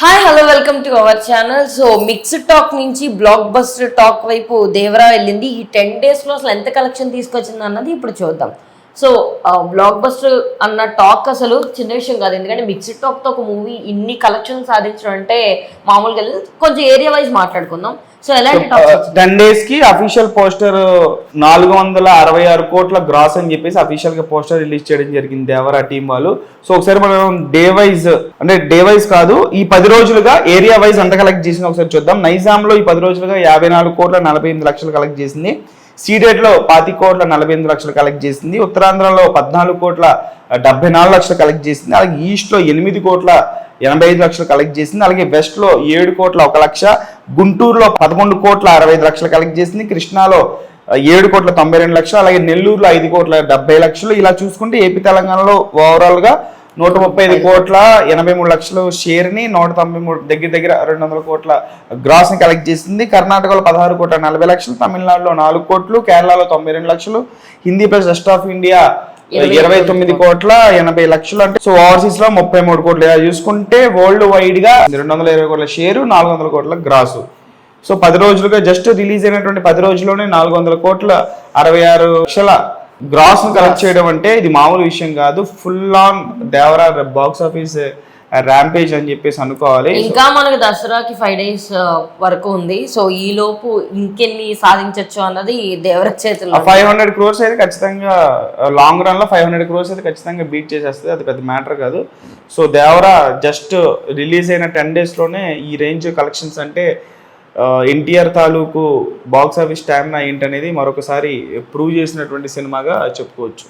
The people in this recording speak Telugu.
Hi hello welcome to our channel so mixed talk నుంచి బ్లాక్ బస్టర్ టాక్ వైపు దేవరా వెళ్ళింది. ఈ టెన్ డేస్లో అసలు ఎంత కలెక్షన్ తీసుకొచ్చింది అన్నది ఇప్పుడు చూద్దాం. సో బ్లాక్ బస్టర్ అన్న టాక్ అసలు చిన్న విషయం కాదు. ఎందుకంటే మిక్స్డ్ టాక్తో ఒక మూవీ ఇన్ని కలెక్షన్ సాధించడం అంటే మామూలుగా. కొంచెం ఏరియా వైజ్ మాట్లాడుకుందాం. సో ఎలాంటి టెన్ డేస్కి అఫీషియల్ పోస్టర్ నాలుగు వందల అరవై ఆరు కోట్ల గ్రాస్ అని చెప్పేసి అఫీషియల్గా పోస్టర్ రిలీజ్ చేయడం జరిగింది దేవరా టీం వాళ్ళు. సో ఒకసారి మనం డే వైజ్ అంటే డే వైజ్ కాదు ఈ పది రోజులుగా ఏరియా వైజ్ ఎంత కలెక్ట్ చేసింది. ఒకసారి చూద్దాం. నైజాం లో ఈ పది రోజులుగా యాభై నాలుగు కోట్ల నలభై ఎనిమిది లక్షలు కలెక్ట్ చేసింది. సీడెడ్లో పాతి కోట్ల నలభై ఎనిమిది లక్షలు కలెక్ట్ చేసింది. ఉత్తరాంధ్రలో పద్నాలుగు కోట్ల డెబ్బై నాలుగు లక్షలు కలెక్ట్ చేసింది. అలాగే ఈస్ట్లో ఎనిమిది కోట్ల ఎనభై ఐదు లక్షలు కలెక్ట్ చేసింది. అలాగే వెస్ట్లో ఏడు కోట్ల ఒక లక్ష గుంటూరులో పదకొండు కోట్ల అరవై ఐదు లక్షలు కలెక్ట్ చేసింది. కృష్ణాలో ఏడు కోట్ల తొంభై రెండు లక్షలు అలాగే నెల్లూరులో ఐదు కోట్ల డెబ్బై లక్షలు. ఇలా చూసుకుంటే ఏపీ తెలంగాణలో ఓవరాల్గా నూట ముప్పై ఐదు. కోట్ల ఎనభై మూడు లక్షలు షేర్ని నూట తొంభై మూడు దగ్గర దగ్గర రెండు వందల కోట్ల గ్రాస్ని కలెక్ట్ చేసింది. కర్ణాటకలో పదహారు కోట్ల నలభై లక్షలు తమిళనాడులో నాలుగు కోట్లు కేరళలో తొంభై రెండు లక్షలు Hindi plus rest of India ఇరవై తొమ్మిది కోట్ల ఎనభై లక్షలు అంటే సో ఓవర్సీస్లో ముప్పై మూడు కోట్లు చూసుకుంటే వరల్డ్ వైడ్గా రెండు వందల ఇరవై కోట్ల షేరు నాలుగు వందల కోట్ల గ్రాసు సో పది రోజులుగా జస్ట్ రిలీజ్ అయినటువంటి పది రోజుల్లోనే నాలుగు వందల కోట్ల అరవై ఆరు లక్షల గ్రాస్ కలెక్ట్ చేయడం అంటే ఇది మామూలు విషయం కాదు. Full on Devara box office rampage అని చెప్పేసి అనుకోవాలి. ఇంకా మనకు దసరాకి ఫైవ్ డేస్ వరకు ఉంది. సో ఈ లోపు ఇంకెన్ని సాధించవచ్చు అన్నది దేవర చేతుల్లో ఫైవ్ హండ్రెడ్ క్రోర్స్ అయితే ఖచ్చితంగా లాంగ్ రన్లో ఫైవ్ హండ్రెడ్ క్రోర్స్ అయితే ఖచ్చితంగా బీట్ చేసేస్తుంది. అది పెద్ద మ్యాటర్ కాదు. సో దేవరా జస్ట్ రిలీజ్ అయిన టెన్లోనే ఈ రేంజ్ కలెక్షన్స్ అంటే ఎన్టీఆర్ తాలూకు బాక్స్ ఆఫీస్ స్టామినా ఏంటనేది మరొకసారి ప్రూవ్ చేసినటువంటి సినిమాగా చెప్పుకోవచ్చు.